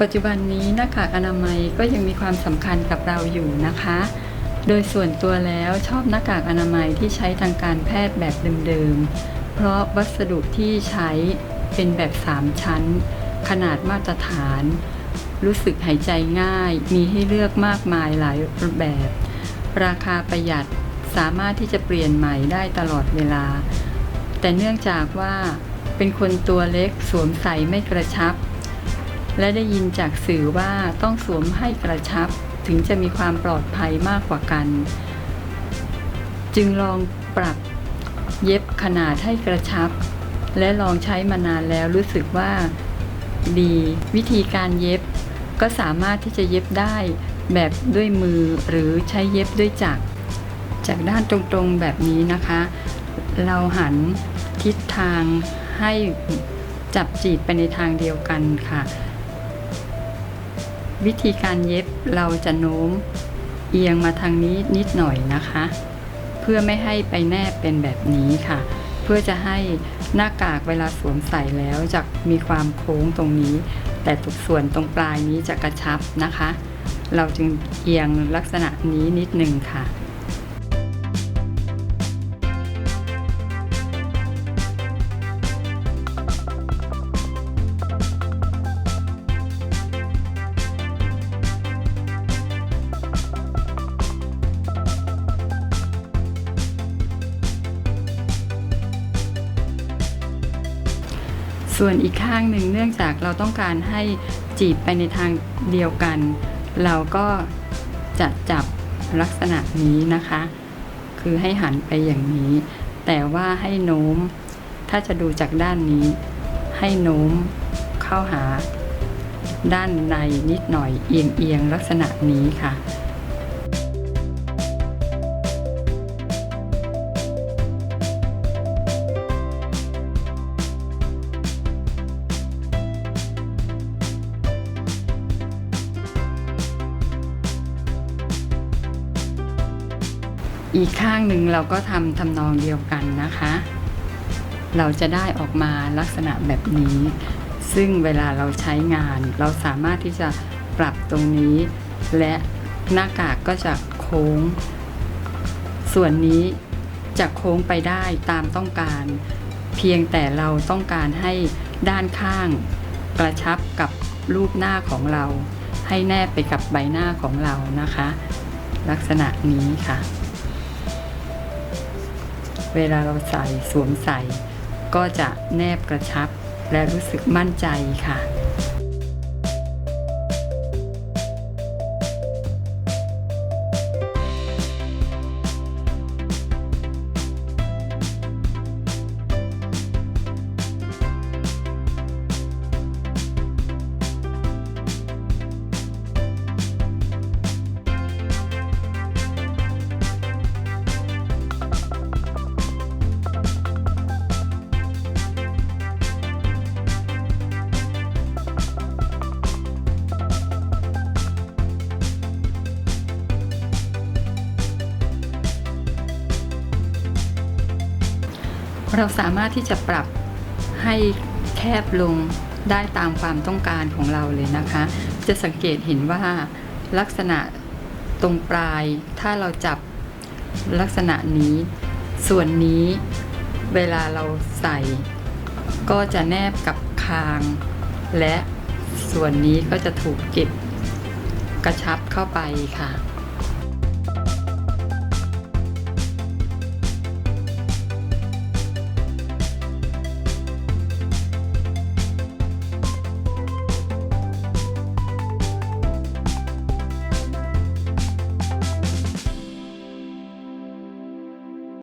ปัจจุบันนี้หน้ากากอนามัยก็ยังมีความสำคัญกับเราอยู่นะคะ โดยส่วนตัวแล้วชอบหน้ากากอนามัยที่ใช้ทางการแพทย์แบบเดิมๆ เพราะวัสดุที่ใช้เป็นแบบ 3 ชั้น ขนาดมาตรฐาน รู้สึกหายใจง่าย มีให้เลือกมากมายหลายแบบ ราคาประหยัดสามารถที่จะเปลี่ยนใหม่ได้ตลอดเวลา แต่เนื่องจากว่าเป็นคนตัวเล็กสวมใส่ไม่กระชับ และได้ยินจากสื่อว่าต้องสวมให้กระชับถึงจะมีความปลอดภัยมากกว่ากัน จึงลองปรับเย็บขนาดให้กระชับ และลองใช้มานานแล้วรู้สึกว่าดีวิธีการเย็บก็สามารถที่จะเย็บได้แบบด้วยมือหรือใช้เย็บด้วยจักร จากด้านตรงๆแบบนี้นะคะ เราหันทิศทางให้จับจีบไปในทางเดียวกันค่ะ วิธีการเย็บเราจะโน้มเอียงมาทางนี้นิดหน่อยนะคะ เพื่อไม่ให้ไปแนบเป็นแบบนี้ค่ะ เพื่อจะให้หน้ากากเวลาสวมใส่แล้วจะมีความโค้งตรงนี้ แต่ตุกส่วนตรงปลายนี้จะกระชับนะคะ เราจึงเอียงลักษณะนี้นิดหนึ่งค่ะ ส่วนอีกข้างหนึ่งเนื่องจากเราต้องการให้จีบไปในทางเดียวกัน เราก็จะจับลักษณะนี้นะคะ คือให้หันไปอย่างนี้ แต่ว่าให้โน้ม ถ้าจะดูจากด้านนี้ ให้โน้มเข้าหา ด้านในนิดหน่อยเอียงเอียงๆลักษณะนี้ค่ะ อีกข้างหนึ่งเราก็ทำทำนองเดียวกันนะคะ เราจะได้ออกมาลักษณะแบบนี้ ซึ่งเวลาเราใช้งาน เราสามารถที่จะปรับตรงนี้ และหน้ากากก็จะโค้ง ส่วนนี้จะโค้งไปได้ตามต้องการ เพียงแต่เราต้องการให้ด้านข้าง กระชับกับรูปหน้าของเรา ให้แนบไปกับใบหน้าของเรานะคะ ลักษณะนี้ค่ะ เวลาเราใส่สวมใส่ ก็จะแนบกระชับและรู้สึกมั่นใจค่ะ เราสามารถที่จะปรับให้แคบลงได้ตามความต้องการของเราเลยนะคะ จะสังเกตเห็นว่าลักษณะตรงปลาย ถ้าเราจับลักษณะนี้ ส่วนนี้เวลาเราใส่ ก็จะแนบกับคาง และส่วนนี้ก็จะถูกเก็บกระชับเข้าไปค่ะ